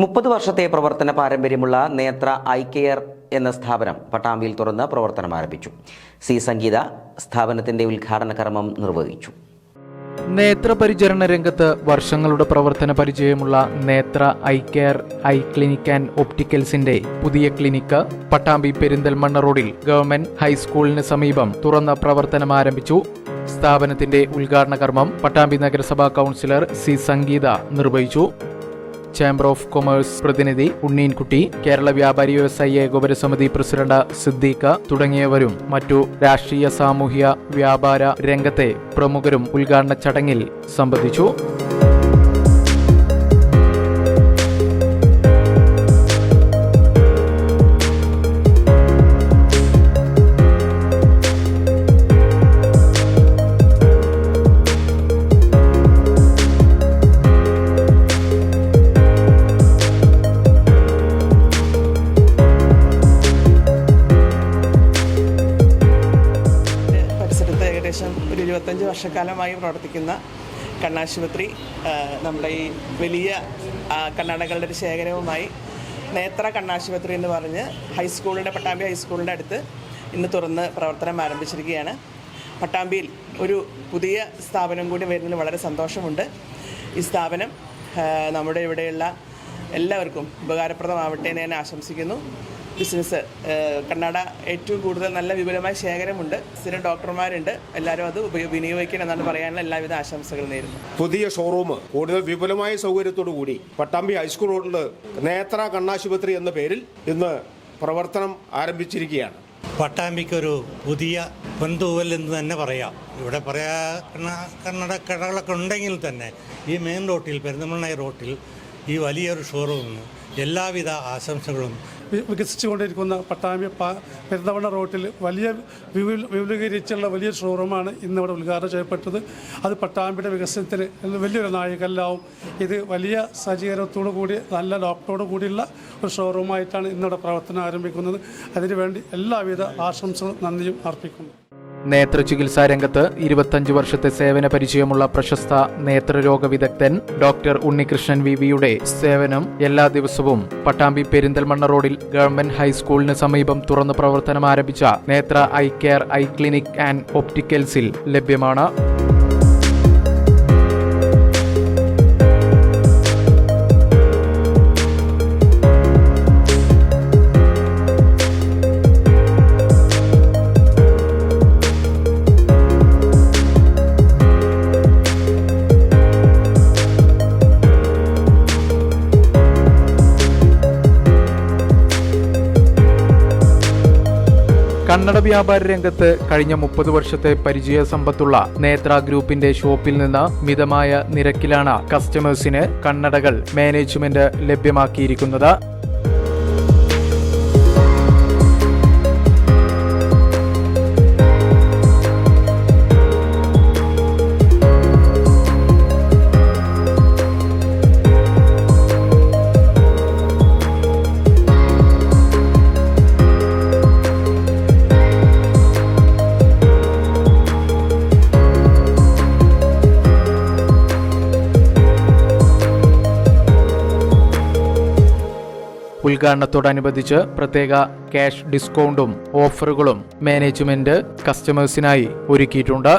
മുപ്പത് വർഷത്തെ പ്രവർത്തന പാരമ്പര്യമുള്ള നേത്ര ഐ കെയർ എന്ന സ്ഥാപനം പട്ടാമ്പിയിൽ തുറന്ന് പ്രവർത്തനം ആരംഭിച്ചു. സി സംഗീത സ്ഥാപനത്തിന്റെ ഉദ്ഘാടന കർമ്മം നിർവഹിച്ചു. നേത്രപരിചരണ രംഗത്ത് വർഷങ്ങളുടെ പ്രവർത്തന പരിചയമുള്ള Nethra eye care eye clinic and ഒപ്റ്റിക്കൽസിന്റെ പുതിയ ക്ലിനിക്ക് പട്ടാമ്പി പെരിന്തൽമണ്ണ റോഡിൽ ഗവൺമെന്റ് ഹൈസ്കൂളിന് സമീപം തുറന്ന പ്രവർത്തനം ആരംഭിച്ചു. സ്ഥാപനത്തിന്റെ ഉദ്ഘാടന കർമ്മം പട്ടാമ്പി നഗരസഭാ കൗൺസിലർ സി സംഗീത നിർവഹിച്ചു. ചേംബർ ഓഫ് കൊമേഴ്സ് പ്രതിനിധി ഉണ്ണീൻകുട്ടി കേരള വ്യാപാരി വ്യവസായി ഏകോപന സമിതി പ്രസിഡന്റ് സിദ്ദീഖ തുടങ്ങിയവരും മറ്റു രാഷ്ട്രീയ സാമൂഹ്യ വ്യാപാര രംഗത്തെ പ്രമുഖരും ഉദ്ഘാടന ചടങ്ങിൽ സംബന്ധിച്ചു. ഏകദേശം ഒരു ഇരുപത്തഞ്ച് വർഷക്കാലമായി പ്രവർത്തിക്കുന്ന കണ്ണാശുപത്രി നമ്മുടെ ഈ വലിയ കണ്ണടകളുടെ ഒരു ശേഖരവുമായി നേത്ര കണ്ണാശുപത്രി എന്ന് പറഞ്ഞ് ഹൈസ്കൂളിന്റെ പട്ടാമ്പി ഹൈസ്കൂളിന്റെ അടുത്ത് ഇന്ന് തുറന്ന് പ്രവർത്തനം ആരംഭിച്ചിരിക്കുകയാണ്. പട്ടാമ്പിയിൽ ഒരു പുതിയ സ്ഥാപനം കൂടി വരുന്നതിൽ വളരെ സന്തോഷമുണ്ട്. ഈ സ്ഥാപനം നമ്മുടെ ഇവിടെയുള്ള എല്ലാവർക്കും ഉപകാരപ്രദമാവട്ടെ എന്ന് ഞാൻ ആശംസിക്കുന്നു. ബിസിനസ് കണ്ണട ഏറ്റവും കൂടുതൽ നല്ല വിപുലമായ ശേഖരമുണ്ട്. സ്ഥിരം ഡോക്ടർമാരുണ്ട്. എല്ലാവരും അത് വിനിയോഗിക്കണം എന്നാണ് പറയാനുള്ള എല്ലാവിധ ആശംസകൾ നേരുന്നു. പുതിയ ഷോറൂം കൂടുതൽ വിപുലമായ സൗകര്യത്തോടു കൂടി പട്ടാമ്പി ഹൈസ്കൂൾ റോഡിൽ നേത്ര കണ്ണാശുപത്രി എന്ന പേരിൽ ഇന്ന് പ്രവർത്തനം ആരംഭിച്ചിരിക്കുകയാണ്. പട്ടാമ്പിക്കൊരു പുതിയ പൊന്തൂവൽ എന്ന് തന്നെ പറയാം. ഇവിടെ പറയാ കണ്ണ- കണ്ണട കടകളൊക്കെ ഉണ്ടെങ്കിൽ തന്നെ ഈ മെയിൻ റോട്ടിൽ പെരുന്തമണ്ണ റോട്ടിൽ ഈ വലിയൊരു ഷോറൂമിന് എല്ലാവിധ ആശംസകളും വികസിച്ചുകൊണ്ടിരിക്കുന്ന പട്ടാമ്പി പെരുന്തവണ റോട്ടിൽ വലിയ വിപുല വിപുലീകരിച്ചുള്ള വലിയ ഷോറൂമാണ് ഇന്നിവിടെ ഉദ്ഘാടനം ചെയ്യപ്പെട്ടത്. അത് പട്ടാമ്പിയുടെ വികസനത്തിന് വലിയൊരു നാഴികല്ലാവും. ഇത് വലിയ സജ്ജീകരണത്തോടു കൂടി നല്ല ഡോക്ടറോട് കൂടിയുള്ള ഒരു ഷോറൂമായിട്ടാണ് ഇന്നിവിടെ പ്രവർത്തനം ആരംഭിക്കുന്നത്. അതിനുവേണ്ടി എല്ലാവിധ ആശംസകളും നന്ദിയും അർപ്പിക്കുന്നു. നേത്ര ചികിത്സാ രംഗത്ത് ഇരുപത്തഞ്ച് വർഷത്തെ സേവന പരിചയമുള്ള പ്രശസ്ത നേത്രരോഗ വിദഗ്ധൻ ഡോക്ടർ ഉണ്ണികൃഷ്ണൻ വി വിയുടെ സേവനം എല്ലാ ദിവസവും പട്ടാമ്പി പെരിന്തൽമണ്ണ റോഡിൽ ഗവൺമെന്റ് ഹൈസ്കൂളിന് സമീപം തുറന്ന് പ്രവർത്തനം ആരംഭിച്ച Nethra eye care eye clinic and ഒപ്റ്റിക്കൽസിൽ ലഭ്യമാണ്. കന്നഡ വ്യാപാര രംഗത്ത് കഴിഞ്ഞ മുപ്പത് വർഷത്തെ പരിചയ സമ്പത്തുള്ള നേത്ര ഗ്രൂപ്പിന്റെ ഷോപ്പിൽ നിന്ന് മിതമായ നിരക്കിലാണ് കസ്റ്റമേഴ്സിന് കണ്ണടകൾ മാനേജ്മെന്റ് ലഭ്യമാക്കിയിരിക്കുന്നത്. ഉദ്ഘാടനത്തോടനുബന്ധിച്ച് പ്രത്യേക ക്യാഷ് ഡിസ്കൗണ്ടും ഓഫറുകളും മാനേജ്മെന്റ് കസ്റ്റമേഴ്സിനായി ഒരുക്കിയിട്ടുണ്ട്.